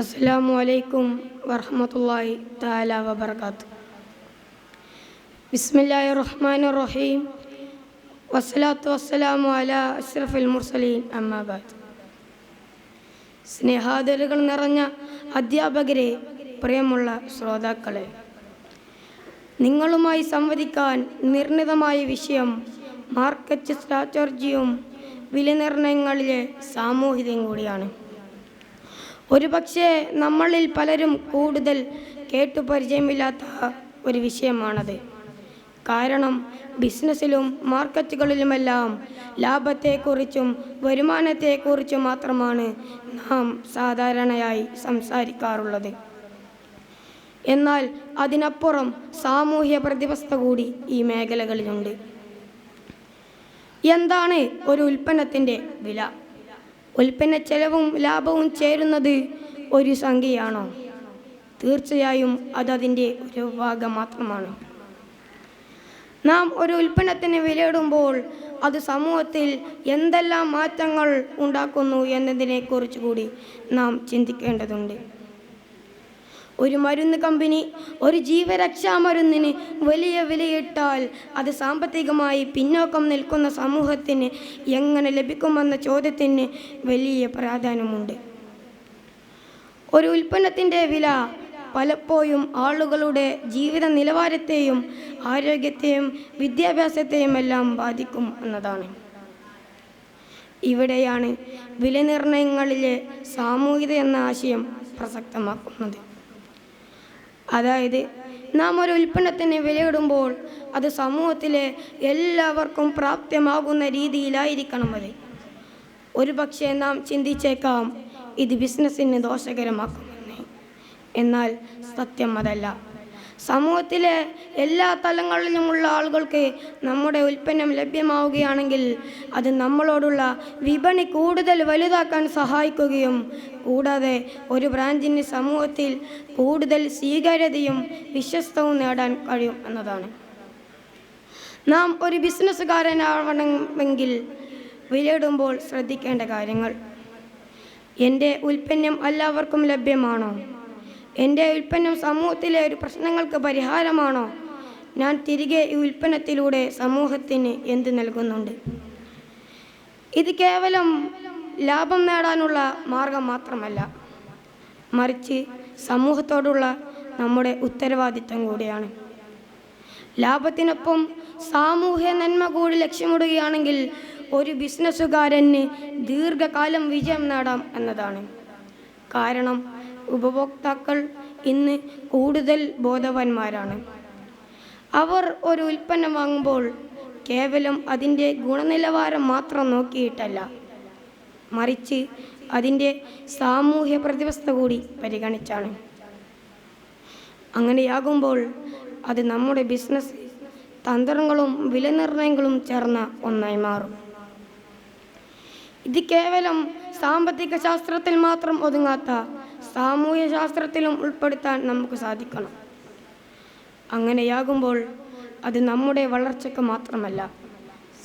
അസ്സാം അലൈക്കും വർഹമത്തല്ലാഹി താല വബർക്കാത്തു ബിസ്മില്ലാഹി റഹ്മാൻ റഹീം. വസ്സലാത്തു വസ്സലാമു അല അഷ്റഫുൽ മുർസലീൻ. അമ്മാബാദ് സ്നേഹാദരുകൾ നിറഞ്ഞ അധ്യാപകരെ പ്രിയമുള്ള ശ്രോതാക്കളെ നിങ്ങളുമായി സംവദിക്കാൻ നിർണിതമായ വിഷയം മാർക്കറ്റ് സ്ട്രാറ്റർജിയും വിലനിർണയങ്ങളിലെ സാമൂഹികയും കൂടിയാണ്. ഒരുപക്ഷെ നമ്മളിൽ പലരും കൂടുതൽ കേട്ടു പരിചയമില്ലാത്ത ഒരു വിഷയമാണത്. കാരണം ബിസിനസ്സിലും മാർക്കറ്റുകളിലുമെല്ലാം ലാഭത്തെക്കുറിച്ചും വരുമാനത്തെക്കുറിച്ചും മാത്രമാണ് നാം സാധാരണയായി സംസാരിക്കാറുള്ളത്. എന്നാൽ അതിനപ്പുറം സാമൂഹ്യ പ്രതിബദ്ധ കൂടി ഈ മേഖലകളിലുണ്ട്. എന്താണ് ഒരു ഉൽപ്പന്നത്തിന്റെ വില? ഉൽപ്പന്ന ചെലവും ലാഭവും ചേരുന്നത് ഒരു സംഖ്യയാണോ? തീർച്ചയായും അതതിന്റെ ഒരു ഭാഗം മാത്രമാണ്. നാം ഒരു ഉൽപ്പന്നത്തിന് വിലയിടുമ്പോൾ അത് സമൂഹത്തിൽ എന്തെല്ലാം മാറ്റങ്ങൾ ഉണ്ടാക്കുന്നു എന്നതിനെക്കുറിച്ച് കൂടി നാം ചിന്തിക്കേണ്ടതുണ്ട്. ഒരു മരുന്ന് കമ്പനി ഒരു ജീവരക്ഷാ മരുന്നിന് വലിയ വിലയിട്ടാൽ അത് സാമ്പത്തികമായി പിന്നോക്കം നിൽക്കുന്ന സമൂഹത്തിന് എങ്ങനെ ലഭിക്കുമെന്ന ചോദ്യത്തിന് വലിയ പ്രാധാന്യമുണ്ട്. ഒരു ഉൽപ്പന്നത്തിന്റെ വില പലപ്പോഴും ആളുകളുടെ ജീവിത നിലവാരത്തെയും ആരോഗ്യത്തെയും വിദ്യാഭ്യാസത്തെയും എല്ലാം ബാധിക്കും എന്നതാണ്. ഇവിടെയാണ് വിലനിർണയങ്ങളിലെ സാമൂഹികത എന്ന ആശയം പ്രസക്തമാക്കുന്നത്. അതായത് നാം ഒരു ഉൽപ്പന്നത്തിന് വിലയിടുമ്പോൾ അത് സമൂഹത്തിലെ എല്ലാവർക്കും പ്രാപ്യമാകുന്ന രീതിയിലായിരിക്കണം അത്. ഒരു പക്ഷേ നാം ചിന്തിച്ചേക്കാം ഇത് ബിസിനസ്സിന് ദോഷകരമാക്കുമെന്ന്. എന്നാൽ സത്യം അതല്ല. സമൂഹത്തിലെ എല്ലാ തലങ്ങളിലുമുള്ള ആളുകൾക്ക് നമ്മുടെ ഉൽപ്പന്നം ലഭ്യമാവുകയാണെങ്കിൽ അത് നമ്മളോടുള്ള വിപണി കൂടുതൽ വലുതാക്കാൻ സഹായിക്കുകയും കൂടാതെ ഒരു ബ്രാൻഡിന് സമൂഹത്തിൽ കൂടുതൽ സ്വീകാര്യതയും വിശ്വസ്തവും നേടാൻ കഴിയും എന്നതാണ്. നാം ഒരു ബിസിനസ്സുകാരനാവണമെങ്കിൽ വിലയിടുമ്പോൾ ശ്രദ്ധിക്കേണ്ട കാര്യങ്ങൾ. എന്റെ ഉൽപ്പന്നം എല്ലാവർക്കും ലഭ്യമാണോ? എന്റെ ഉൽപ്പന്നം സമൂഹത്തിലെ ഒരു പ്രശ്നങ്ങൾക്ക് പരിഹാരമാണോ? ഞാൻ തിരികെ ഈ ഉൽപ്പന്നത്തിലൂടെ സമൂഹത്തിന് എന്ത് നൽകുന്നുണ്ട്? ഇത് കേവലം ലാഭം നേടാനുള്ള മാർഗം മാത്രമല്ല മറിച്ച് സമൂഹത്തോടുള്ള നമ്മുടെ ഉത്തരവാദിത്തം കൂടിയാണ്. ലാഭത്തിനൊപ്പം സാമൂഹ്യ നന്മ കൂടി ലക്ഷ്യമിടുകയാണെങ്കിൽ ഒരു ബിസിനസ്സുകാരന് ദീർഘകാലം വിജയം നേടാം എന്നതാണ്. കാരണം ഉപഭോക്താക്കൾ ഇന്ന് കൂടുതൽ ബോധവാന്മാരാണ്. അവർ ഒരു ഉൽപ്പന്നം വാങ്ങുമ്പോൾ കേവലം അതിന്റെ ഗുണനിലവാരം മാത്രം നോക്കിയിട്ടല്ല മറിച്ച് അതിന്റെ സാമൂഹ്യ പ്രതിവസ്ഥ കൂടി പരിഗണിച്ചാണ്. അങ്ങനെയാകുമ്പോൾ അത് നമ്മുടെ ബിസിനസ് തന്ത്രങ്ങളും വിലനിർണയങ്ങളും ചേർന്ന ഒന്നായി മാറും. ഇത് കേവലം സാമ്പത്തിക ശാസ്ത്രത്തിൽ മാത്രം ഒതുങ്ങാത്ത സാമൂഹ്യ ശാസ്ത്രത്തിലും ഉൾപ്പെടുത്താൻ നമുക്ക് സാധിക്കണം. അങ്ങനെയാകുമ്പോൾ അത് നമ്മുടെ വളർച്ചയ്ക്ക് മാത്രമല്ല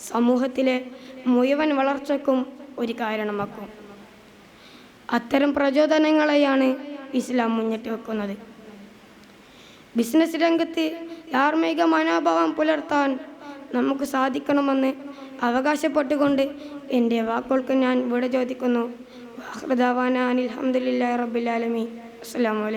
സമൂഹത്തിലെ മുഴുവൻ വളർച്ചയ്ക്കും ഒരു കാരണമാക്കും. അത്തരം പ്രചോദനങ്ങളെയാണ് ഇസ്ലാം മുന്നിട്ട് വെക്കുന്നത്. ബിസിനസ് രംഗത്ത് ധാർമ്മിക മനോഭാവം പുലർത്താൻ നമുക്ക് സാധിക്കണമെന്ന് അവകാശപ്പെട്ടുകൊണ്ട് എന്റെ വാക്കുകൾക്ക് ഞാൻ ഇവിടെ ചോദിക്കുന്നു. വാഹൃദാവാന അനിൽ അഹമ്മദില്ലാ റബ്ബിലാലമി അസ്സാം